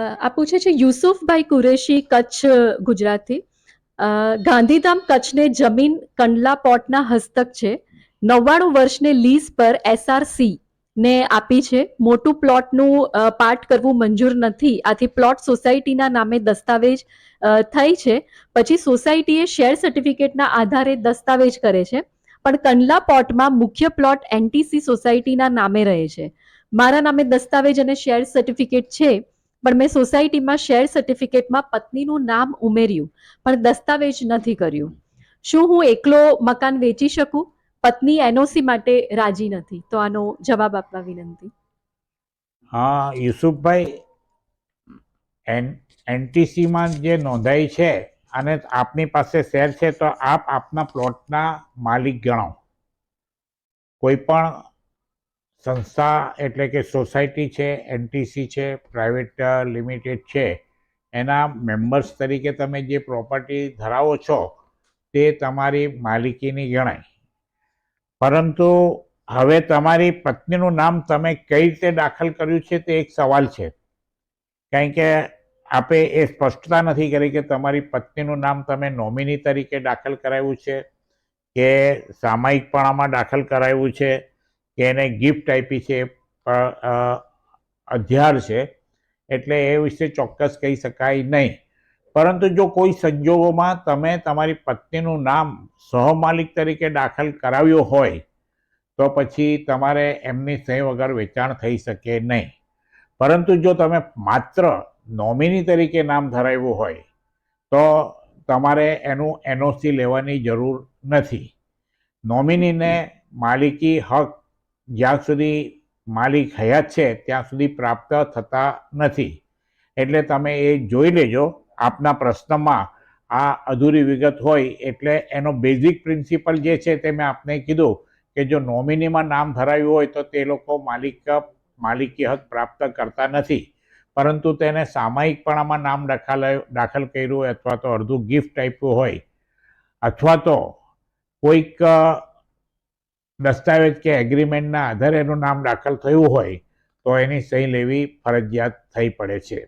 આ પૂછે છે, યુસુફભાઈ કુરેશી કચ્છ ગુજરાતથી. ગાંધીધામ કચ્છને જમીન કંડલા પોર્ટના હસ્તક છે. નવ્વાણું વર્ષને લીઝ પર એસઆરસી ને આપી છે. મોટું પ્લોટનું પાર્ટ કરવું મંજૂર નથી. આથી પ્લોટ સોસાયટીના નામે દસ્તાવેજ થઈ છે. પછી સોસાયટીએ શેર સર્ટિફિકેટના આધારે દસ્તાવેજ કરે છે. પણ કંડલા પોર્ટમાં મુખ્ય પ્લોટ એનટીસી સોસાયટીના નામે રહે છે. મારા નામે દસ્તાવેજ અને શેર સર્ટિફિકેટ છે. પણ મેં સોસાયટીમાં શેર સર્ટિફિકેટમાં પત્નીનું નામ ઉમેર્યું, પણ દસ્તાવેજ નથી કર્યું. શું હું એકલો મકાન વેચી શકું? પત્ની એનઓસી માટે રાજી નથી. તો આનો જવાબ આપવા વિનંતી. હા, યુસુફભાઈ, એન, એનટીસીમાં જે નોંધાઈ છે અને આપની પાસે શેર છે, તો આપ આપના પ્લોટના માલિક ગણો કોઈ પણ સંસ્થા એટલે કે સોસાયટી છે એનટીસી છે, પ્રાઇવેટ લિમિટેડ છે, એના મેમ્બર્સ તરીકે તમે જે પ્રોપર્ટી ધરાવો છો, તે તમારી માલિકીની ગણાય. પરંતુ હવે તમારી પત્નીનું નામ તમે કઈ રીતે દાખલ કર્યું છે તે એક સવાલ છે. કારણ કે આપે એ સ્પષ્ટતા નથી કરી કે તમારી પત્નીનું નામ તમે નોમિની તરીકે દાખલ કરાવ્યું છે કે સામાયિકપણામાં દાખલ કરાવ્યું છે. કે એને ગિફ્ટ આપી છે અધ્યાર છે, એટલે એ વિશે ચોક્કસ કહી શકાય નહીં. પરંતુ જો કોઈ સંજોગોમાં તમે તમારી પત્નીનું નામ સહમાલિક તરીકે દાખલ કરાવ્યું હોય, તો પછી તમારે એમની સહી વગર વેચાણ થઈ શકે નહીં. પરંતુ જો તમે માત્ર નોમિની તરીકે નામ ધરાવ્યું હોય, તો તમારે એનું એનઓસી લેવાની જરૂર નથી. નોમિનીને માલિકી હક જ્યાં સુધી માલિક હયાત છે, ત્યાં સુધી પ્રાપ્ત થતા નથી. એટલે તમે એ જોઈ લેજો, આપના પ્રશ્નમાં આ અધૂરી વિગત હોય, એટલે એનો બેઝિક પ્રિન્સિપલ જે છે તે મેં આપને કીધું કે જો નોમિનીમાં નામ ધરાવ્યું હોય, તો તે લોકો માલિક માલિકી હક પ્રાપ્ત કરતા નથી. પરંતુ તેને સામાયિકપણામાં નામ દાખલ દાખલ કર્યું, અથવા તો અડધું ગિફ્ટ આપ્યું હોય, અથવા તો કોઈક દસ્તાવેજ કે એગ્રીમેન્ટના આધારે એનું નામ દાખલ થયું હોય તો એની સહી લેવી ફરજિયાત થઈ પડે છે.